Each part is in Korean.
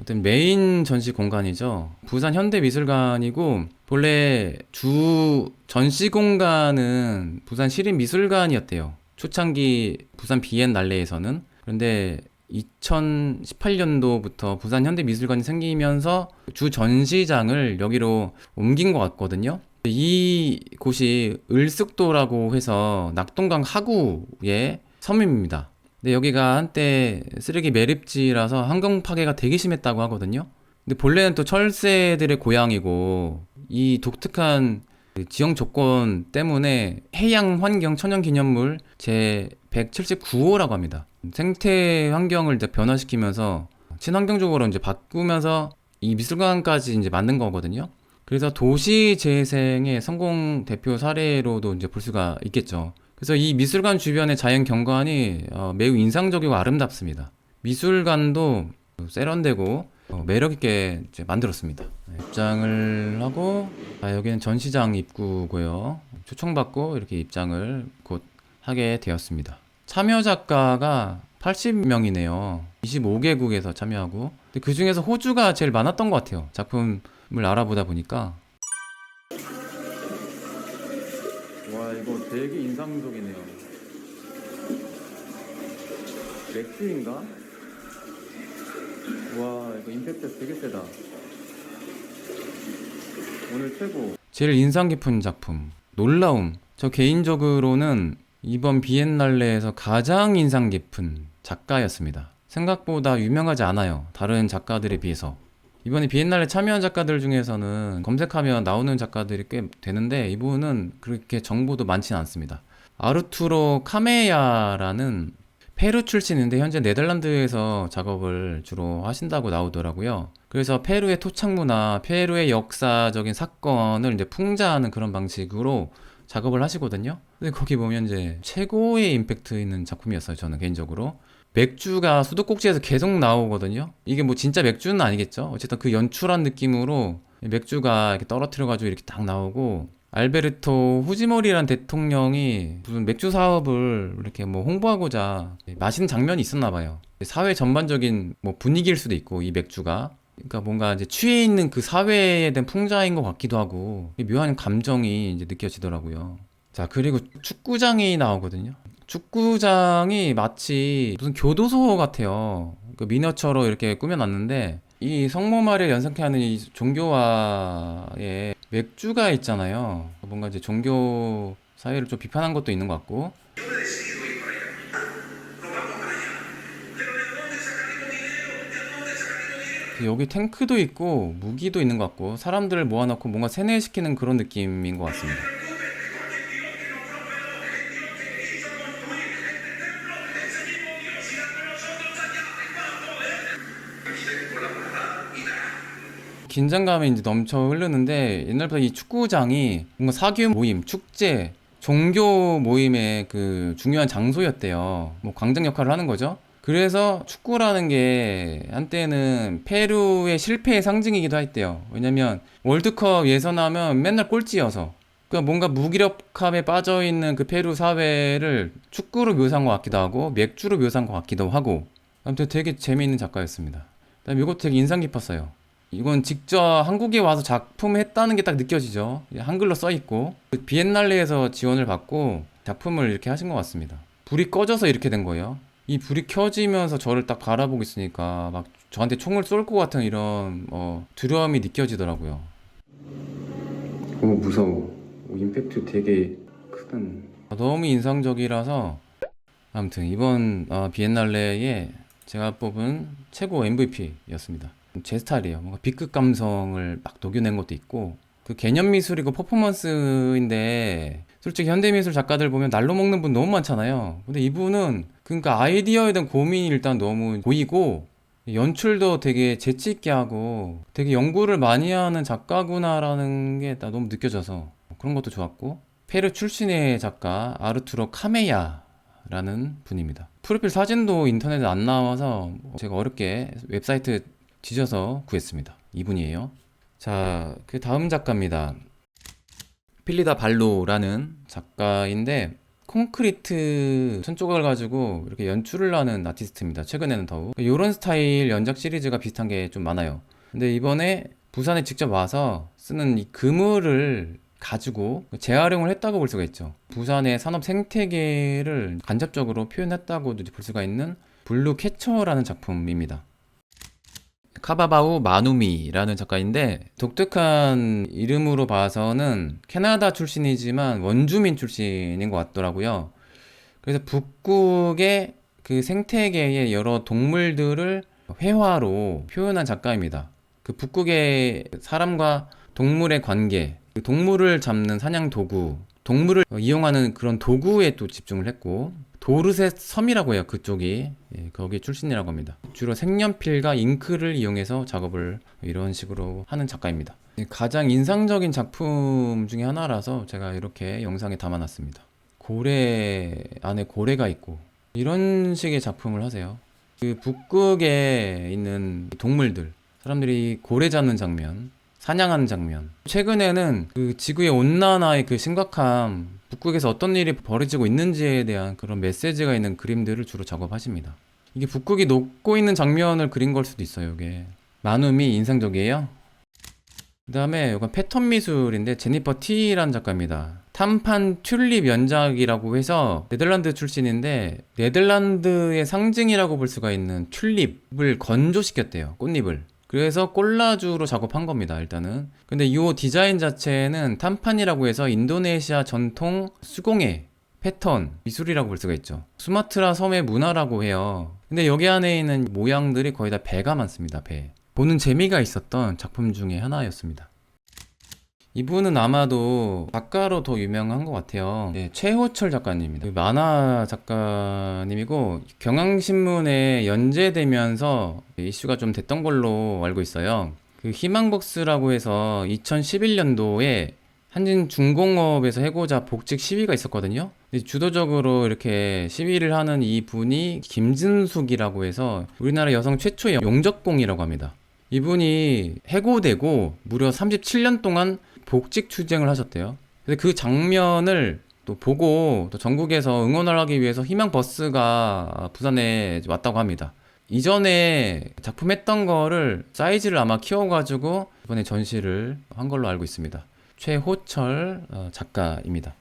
어떤 메인 전시 공간이죠. 부산 현대미술관이고 본래 주 전시 공간은 부산 시립미술관이었대요. 초창기 부산 비엔날레에서는 그런데 2018년도부터 부산 현대미술관이 생기면서 주 전시장을 여기로 옮긴 것 같거든요. 이 곳이 을숙도라고 해서 낙동강 하구의 섬입니다. 근데 여기가 한때 쓰레기 매립지라서 환경 파괴가 되게 심했다고 하거든요. 근데 본래는 또 철새들의 고향이고 이 독특한 그 지형 조건 때문에 해양 환경 천연 기념물 제 179호라고 합니다. 생태 환경을 이제 변화시키면서 친환경적으로 이제 바꾸면서 이 미술관까지 이제 만든 거거든요. 그래서 도시 재생의 성공 대표 사례로도 이제 볼 수가 있겠죠. 그래서 이 미술관 주변의 자연 경관이 어, 매우 인상적이고 아름답습니다. 미술관도 세련되고 어, 매력 있게 이제 만들었습니다. 네, 입장을 하고 아, 여기는 전시장 입구고요. 초청받고 이렇게 입장을 곧 하게 되었습니다. 참여 작가가 80명이네요. 25개국에서 참여하고 그 중에서 호주가 제일 많았던 것 같아요. 작품을 알아보다 보니까 되게 인상적이네요. 맥주인가? 와 이거 임팩트 되게 세다. 오늘 최고. 제일 인상 깊은 작품 놀라움. 저 개인적으로는 이번 비엔날레에서 가장 인상 깊은 작가였습니다. 생각보다 유명하지 않아요. 다른 작가들에 비해서. 이번에 비엔날레 참여한 작가들 중에서는 검색하면 나오는 작가들이 꽤 되는데 이분은 그렇게 정보도 많지는 않습니다. 아르투로 카메야라는 페루 출신인데 현재 네덜란드에서 작업을 주로 하신다고 나오더라고요. 그래서 페루의 토착 문화, 페루의 역사적인 사건을 이제 풍자하는 그런 방식으로 작업을 하시거든요. 근데 거기 보면 이제 최고의 임팩트 있는 작품이었어요. 저는 개인적으로. 맥주가 수도꼭지에서 계속 나오거든요. 이게 뭐 진짜 맥주는 아니겠죠. 어쨌든 그 연출한 느낌으로 맥주가 이렇게 떨어뜨려가지고 이렇게 딱 나오고 알베르토 후지모리라는 대통령이 무슨 맥주 사업을 이렇게 뭐 홍보하고자 마시는 장면이 있었나 봐요. 사회 전반적인 뭐 분위기일 수도 있고 이 맥주가 그러니까 뭔가 이제 취해 있는 그 사회에 대한 풍자인 것 같기도 하고 묘한 감정이 이제 느껴지더라고요. 자 그리고 축구장이 나오거든요. 축구장이 마치 무슨 교도소 같아요. 그 미녀처럼 이렇게 꾸며놨는데 이 성모마리를 연상케 하는 이 종교화에 맥주가 있잖아요. 뭔가 이제 종교 사회를 좀 비판한 것도 있는 것 같고. 여기 탱크도 있고 무기도 있는 것 같고 사람들을 모아놓고 뭔가 세뇌시키는 그런 느낌인 것 같습니다. 긴장감이 이제 넘쳐 흐르는데 옛날부터 이 축구장이 뭔가 사교 모임, 축제, 종교 모임의 그 중요한 장소였대요. 뭐 광장 역할을 하는 거죠. 그래서 축구라는 게 한때는 페루의 실패의 상징이기도 했대요. 왜냐면 월드컵 예선하면 맨날 꼴찌여서. 그러니까 뭔가 무기력함에 빠져 있는 그 페루 사회를 축구로 묘사한 것 같기도 하고 맥주로 묘사한 것 같기도 하고 아무튼 되게 재미있는 작가였습니다. 그다음에 이것도 되게 인상 깊었어요. 이건 직접 한국에 와서 작품을 했다는 게 딱 느껴지죠. 한글로 써 있고 그 비엔날레에서 지원을 받고 작품을 이렇게 하신 것 같습니다. 불이 꺼져서 이렇게 된 거예요. 이 불이 켜지면서 저를 딱 바라보고 있으니까 막 저한테 총을 쏠 것 같은 이런 어, 두려움이 느껴지더라고요. 오 무서워. 오, 임팩트 되게. 아, 너무 인상적이라서 아무튼 이번 어, 비엔날레에 제가 뽑은 최고 MVP였습니다. 제 스타일이에요. 뭔가 B급 감성을 막 녹여낸 것도 있고 그 개념 미술이고 퍼포먼스인데 솔직히 현대 미술 작가들 보면 날로 먹는 분 너무 많잖아요. 근데 이분은 그러니까 아이디어에 대한 고민이 일단 너무 보이고 연출도 되게 재치 있게 하고 되게 연구를 많이 하는 작가구나라는 게딱 너무 느껴져서 그런 것도 좋았고 페루 출신의 작가 아르투로 카메야라는 분입니다. 프로필 사진도 인터넷에 안 나와서 제가 어렵게 웹사이트 뒤져서 구했습니다. 이분이에요. 자, 그 다음 작가입니다. 필리다 발로라는 작가인데 콘크리트 천 조각을 가지고 이렇게 연출을 하는 아티스트입니다. 최근에는 더욱 이런 스타일 연작 시리즈가 비슷한 게 좀 많아요. 근데 이번에 부산에 직접 와서 쓰는 이 그물을 가지고 재활용을 했다고 볼 수가 있죠. 부산의 산업 생태계를 간접적으로 표현했다고도 볼 수가 있는 블루 캐쳐라는 작품입니다. 카바바우 마누미라는 작가인데 독특한 이름으로 봐서는 캐나다 출신이지만 원주민 출신인 것 같더라고요. 그래서 북극의 그 생태계의 여러 동물들을 회화로 표현한 작가입니다. 그 북극의 사람과 동물의 관계, 그 동물을 잡는 사냥 도구, 동물을 이용하는 그런 도구에 또 집중을 했고 도르셋 섬이라고 해요 그쪽이. 예, 거기 출신이라고 합니다. 주로 색연필과 잉크를 이용해서 작업을 이런 식으로 하는 작가입니다. 예, 가장 인상적인 작품 중에 하나라서 제가 이렇게 영상에 담아놨습니다. 고래 안에 고래가 있고 이런 식의 작품을 하세요. 그 북극에 있는 동물들 사람들이 고래 잡는 장면 사냥하는 장면. 최근에는 그 지구의 온난화의 그 심각함, 북극에서 어떤 일이 벌어지고 있는지에 대한 그런 메시지가 있는 그림들을 주로 작업하십니다. 이게 북극이 녹고 있는 장면을 그린 걸 수도 있어요, 이게. 나눔이 인상적이에요. 그 다음에 이건 패턴 미술인데 제니퍼 티라는 작가입니다. 탄판 튤립 연작이라고 해서 네덜란드 출신인데 네덜란드의 상징이라고 볼 수가 있는 튤립을 건조시켰대요. 꽃잎을. 그래서 콜라주로 작업한 겁니다, 일단은. 근데 이 디자인 자체는 탄판이라고 해서 인도네시아 전통 수공예 패턴, 미술이라고 볼 수가 있죠. 수마트라 섬의 문화라고 해요. 근데 여기 안에 있는 모양들이 거의 다 배가 많습니다, 배. 보는 재미가 있었던 작품 중에 하나였습니다. 이분은 아마도 작가로 더 유명한 것 같아요. 네, 최호철 작가님입니다. 그 만화 작가님이고 경향신문에 연재되면서 이슈가 좀 됐던 걸로 알고 있어요. 그 희망복스라고 해서 2011년도에 한진중공업에서 해고자 복직 시위가 있었거든요. 주도적으로 이렇게 시위를 하는 이 분이 김진숙이라고 해서 우리나라 여성 최초의 용접공이라고 합니다. 이분이 해고되고 무려 37년 동안 복직 투쟁을 하셨대요. 근데 그 장면을 또 보고 또 전국에서 응원을 하기 위해서 희망 버스가 부산에 왔다고 합니다. 이전에 작품 했던 거를 사이즈를 아마 키워가지고 이번에 전시를 한 걸로 알고 있습니다. 최호철 어, 작가입니다.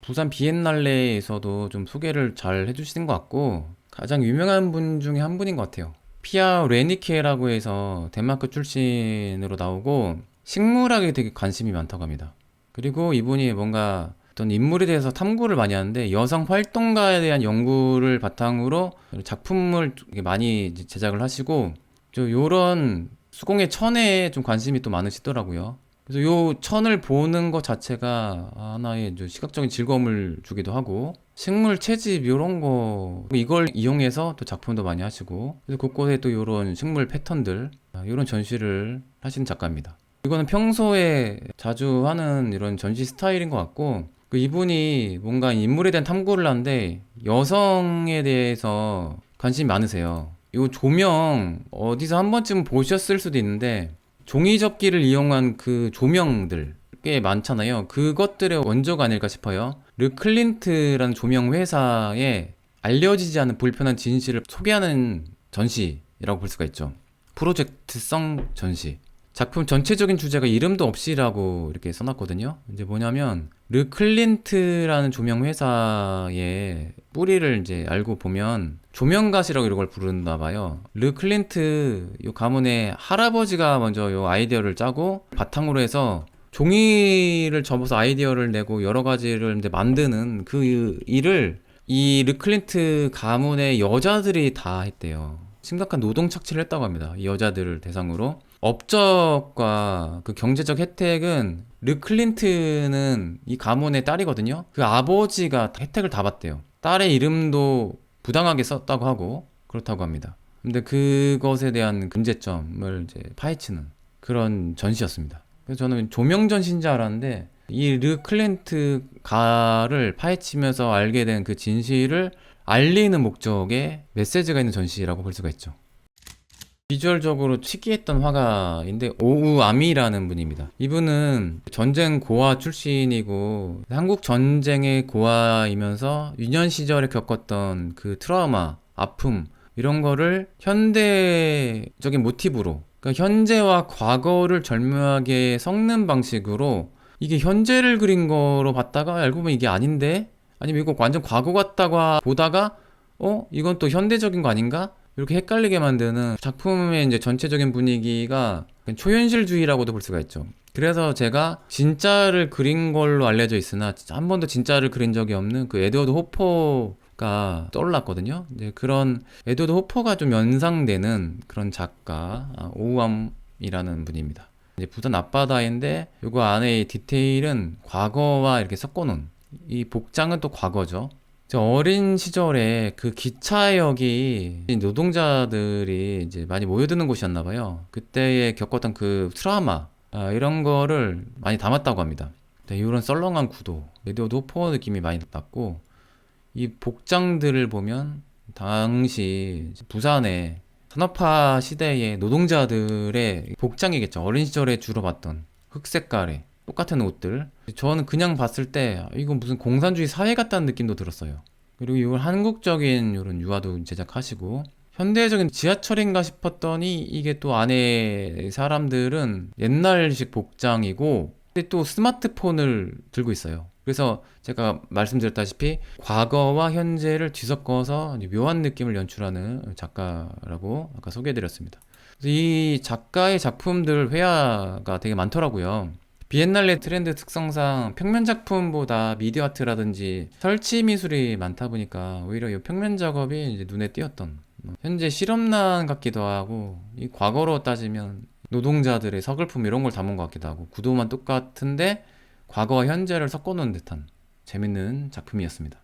부산 비엔날레에서도 좀 소개를 잘 해주시는 것 같고 가장 유명한 분 중에 한 분인 것 같아요. 피아 레니케라고 해서 덴마크 출신으로 나오고 식물학에 되게 관심이 많다고 합니다. 그리고 이분이 뭔가 어떤 인물에 대해서 탐구를 많이 하는데 여성 활동가에 대한 연구를 바탕으로 작품을 많이 제작을 하시고 저 요런 수공의 천에 좀 관심이 또 많으시더라고요. 그래서 요 천을 보는 것 자체가 하나의 시각적인 즐거움을 주기도 하고 식물 채집 요런 거 이걸 이용해서 또 작품도 많이 하시고 그래서 곳곳에 또 요런 식물 패턴들 요런 전시를 하시는 작가입니다. 이거는 평소에 자주 하는 이런 전시 스타일인 것 같고 그 이분이 뭔가 인물에 대한 탐구를 하는데 여성에 대해서 관심이 많으세요. 이 조명 어디서 한 번쯤 보셨을 수도 있는데 종이 접기를 이용한 그 조명들 꽤 많잖아요. 그것들의 원조가 아닐까 싶어요. 르클린트라는 조명 회사에 알려지지 않은 불편한 진실을 소개하는 전시라고 볼 수가 있죠. 프로젝트성 전시. 작품 전체적인 주제가 이름도 없이라고 이렇게 써놨거든요. 이제 뭐냐면 르 클린트라는 조명 회사의 뿌리를 이제 알고 보면 조명가시라고 이런 걸 부른다 봐요. 르 클린트 요 가문의 할아버지가 먼저 요 아이디어를 짜고 바탕으로 해서 종이를 접어서 아이디어를 내고 여러 가지를 이제 만드는 그 일을 이 르 클린트 가문의 여자들이 다 했대요. 심각한 노동 착취를 했다고 합니다. 이 여자들을 대상으로. 업적과 그 경제적 혜택은 르 클린트는 이 가문의 딸이거든요. 그 아버지가 혜택을 다 받대요. 딸의 이름도 부당하게 썼다고 하고 그렇다고 합니다. 근데 그것에 대한 문제점을 이제 파헤치는 그런 전시였습니다. 그래서 저는 조명 전시인 줄 알았는데 이 르 클린트 가를 파헤치면서 알게 된 그 진실을 알리는 목적의 메시지가 있는 전시라고 볼 수가 있죠. 비주얼적으로 특이했던 화가인데 오우아미라는 분입니다. 이분은 전쟁 고아 출신이고 한국 전쟁의 고아이면서 유년 시절에 겪었던 그 트라우마, 아픔 이런 거를 현대적인 모티브로 그러니까 현재와 과거를 절묘하게 섞는 방식으로 이게 현재를 그린 거로 봤다가 알고 보면 이게 아닌데? 아니면 이거 완전 과거 같다고 하- 보다가 어? 이건 또 현대적인 거 아닌가 이렇게 헷갈리게 만드는 작품의 이제 전체적인 분위기가 초현실주의라고도 볼 수가 있죠. 그래서 제가 진짜를 그린 걸로 알려져 있으나 한 번도 진짜를 그린 적이 없는 그 에드워드 호퍼가 떠올랐거든요. 이제 그런 에드워드 호퍼가 좀 연상되는 그런 작가 아, 오우암이라는 분입니다. 이제 부산 앞바다인데 요거 안에 이 디테일은 과거와 이렇게 섞어놓은 이 복장은 또 과거죠. 저 어린 시절에 그 기차역이 노동자들이 이제 많이 모여드는 곳이었나 봐요. 그때에 겪었던 그 트라우마 아, 이런 거를 많이 담았다고 합니다. 네, 이런 썰렁한 구도, 에드워드 호퍼 느낌이 많이 났고 이 복장들을 보면 당시 부산의 산업화 시대의 노동자들의 복장이겠죠. 어린 시절에 주로 봤던 흑색깔의 똑같은 옷들. 저는 그냥 봤을 때 아, 이건 무슨 공산주의 사회 같다는 느낌도 들었어요. 그리고 이걸 한국적인 이런 유화도 제작하시고 현대적인 지하철인가 싶었더니 이게 또 안에 사람들은 옛날식 복장이고 근데 또 스마트폰을 들고 있어요. 그래서 제가 말씀드렸다시피 과거와 현재를 뒤섞어서 묘한 느낌을 연출하는 작가라고 아까 소개해드렸습니다. 이 작가의 작품들 회화가 되게 많더라고요. 비엔날레 트렌드 특성상 평면 작품보다 미디어 아트라든지 설치 미술이 많다 보니까 오히려 이 평면 작업이 이제 눈에 띄었던 어, 현재 실험란 같기도 하고 이 과거로 따지면 노동자들의 서글픔 이런 걸 담은 것 같기도 하고 구도만 똑같은데 과거와 현재를 섞어놓은 듯한 재밌는 작품이었습니다.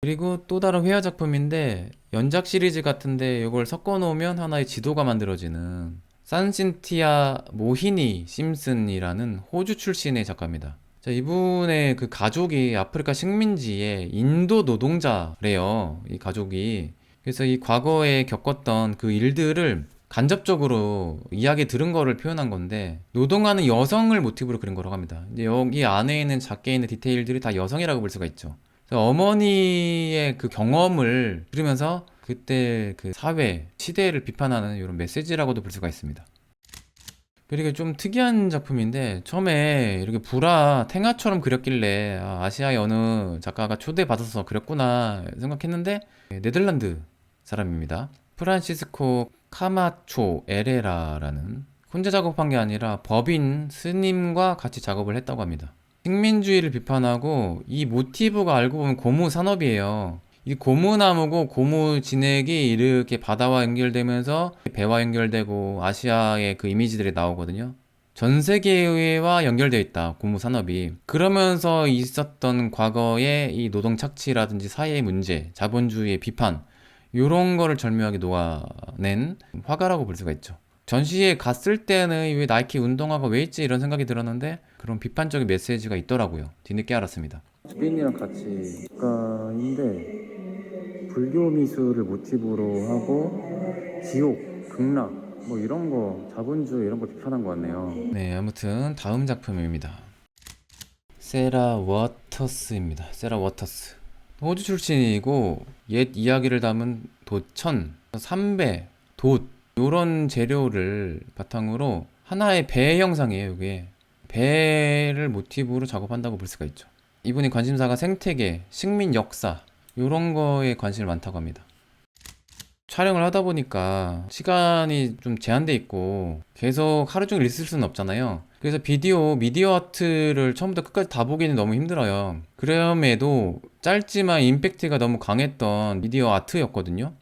그리고 또 다른 회화 작품인데 연작 시리즈 같은데 이걸 섞어놓으면 하나의 지도가 만들어지는 산신티아 모히니 심슨이라는 호주 출신의 작가입니다. 자, 이분의 그 가족이 아프리카 식민지의 인도 노동자래요. 이 가족이. 그래서 이 과거에 겪었던 그 일들을 간접적으로 이야기 들은 거를 표현한 건데 노동하는 여성을 모티브로 그린 거라고 합니다. 이제 여기 안에 있는 작게 있는 디테일들이 다 여성이라고 볼 수가 있죠. 어머니의 그 경험을 들으면서 그때 그 사회, 시대를 비판하는 이런 메시지라고도 볼 수가 있습니다. 그리고 좀 특이한 작품인데 처음에 이렇게 불화 탱화처럼 그렸길래 아, 아시아의 어느 작가가 초대받아서 그렸구나 생각했는데 네덜란드 사람입니다. 프란시스코 카마초 에레라라는 혼자 작업한 게 아니라 법인 스님과 같이 작업을 했다고 합니다. 식민주의를 비판하고 이 모티브가 알고 보면 고무 산업이에요. 이 고무나무고 고무 진액이 이렇게 바다와 연결되면서 배와 연결되고 아시아의 그 이미지들이 나오거든요. 전 세계와 연결되어 있다. 고무 산업이. 그러면서 있었던 과거의 이 노동 착취라든지 사회의 문제, 자본주의의 비판 이런 거를 절묘하게 녹아낸 화가라고 볼 수가 있죠. 전시에 갔을 때는 왜 나이키 운동화가 왜 있지 이런 생각이 들었는데 그런 비판적인 메시지가 있더라고요. 뒤늦게 알았습니다. 주빈이랑 같이 작가인데 불교 미술을 모티브로 하고 지옥, 극락 뭐 이런 거 자본주의 이런 거 비판한 것 같네요. 네, 아무튼 다음 작품입니다. 세라 워터스입니다. 세라 워터스. 호주 출신이고 옛 이야기를 담은 도천, 삼배, 돛 이런 재료를 바탕으로 하나의 배 형상이에요. 이게 배를 모티브로 작업한다고 볼 수가 있죠. 이분이 관심사가 생태계, 식민 역사 이런 거에 관심이 많다고 합니다. 촬영을 하다 보니까 시간이 좀 제한돼 있고 계속 하루 종일 있을 수는 없잖아요. 그래서 비디오, 미디어 아트를 처음부터 끝까지 다 보기는 너무 힘들어요. 그럼에도 짧지만 임팩트가 너무 강했던 미디어 아트였거든요.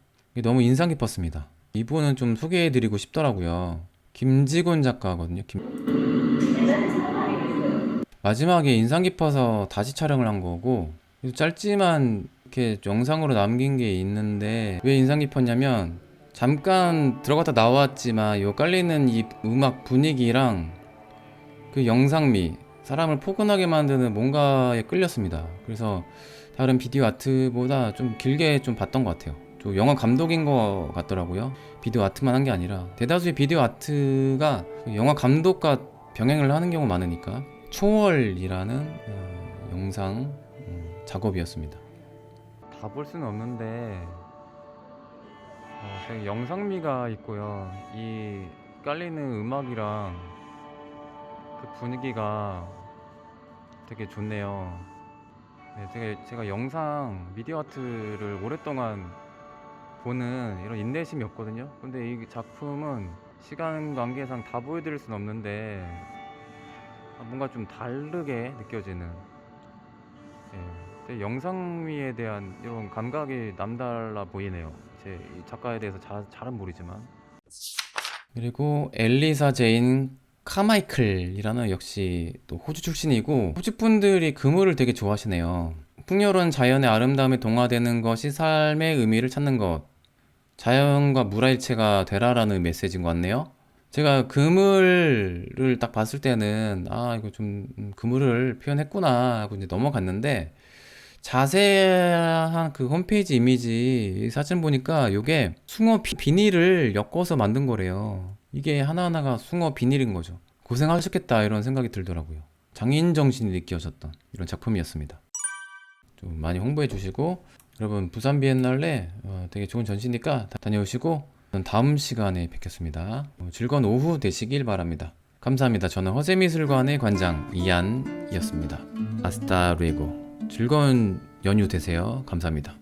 너무 인상 깊었습니다. 이분은 좀 소개해드리고 싶더라고요. 김지곤 작가거든요. 김- 마지막에 인상 깊어서 다시 촬영을 한 거고 짧지만 이렇게 영상으로 남긴 게 있는데 왜 인상 깊었냐면 잠깐 들어갔다 나왔지만 요 깔리는 이 음악 분위기랑 그 영상미 사람을 포근하게 만드는 뭔가에 끌렸습니다. 그래서 다른 비디오 아트보다 좀 길게 좀 봤던 것 같아요. 좀또 영화 감독인 것 같더라고요. 비디오 아트만 한 게 아니라 대다수의 비디오 아트가 그 영화 감독과 병행을 하는 경우가 많으니까 초월이라는 어, 영상 음, 작업이었습니다. 다 볼 수는 없는데 어, 되게 영상미가 있고요. 이 깔리는 음악이랑 그 분위기가 되게 좋네요. 네, 되게 제가 영상 미디어 아트를 오랫동안 보는 이런 인내심이 없거든요. 근데 이 작품은 시간 관계상 다 보여드릴 수는 없는데 아, 뭔가 좀 다르게 느껴지는 예, 영상미에 대한 이런 감각이 남달라 보이네요. 제이 작가에 대해서 자, 잘은 모르지만 그리고 엘리사 제인 카마이클이라는 역시 또 호주 출신이고 호주 분들이 그물을 되게 좋아하시네요. 풍요로운 자연의 아름다움에 동화되는 것이 삶의 의미를 찾는 것. 자연과 물화일체가 되라라는 메시지인 것 같네요. 제가 그물을 딱 봤을 때는 아 이거 좀 음, 그물을 표현했구나 하고 이제 넘어갔는데 자세한 그 홈페이지 이미지 사진 보니까 이게 숭어 비- 비닐을 엮어서 만든 거래요. 이게 하나하나가 숭어 비닐인 거죠. 고생하셨겠다 이런 생각이 들더라고요. 장인 정신이 느껴졌던 이런 작품이었습니다. 좀 많이 홍보해 주시고 여러분 부산 비엔날레 어, 되게 좋은 전시니까 다- 다녀오시고 다음 시간에 뵙겠습니다. 어, 즐거운 오후 되시길 바랍니다. 감사합니다. 저는 허세미술관의 관장 이안이었습니다. 아스타 루에고 즐거운 연휴 되세요. 감사합니다.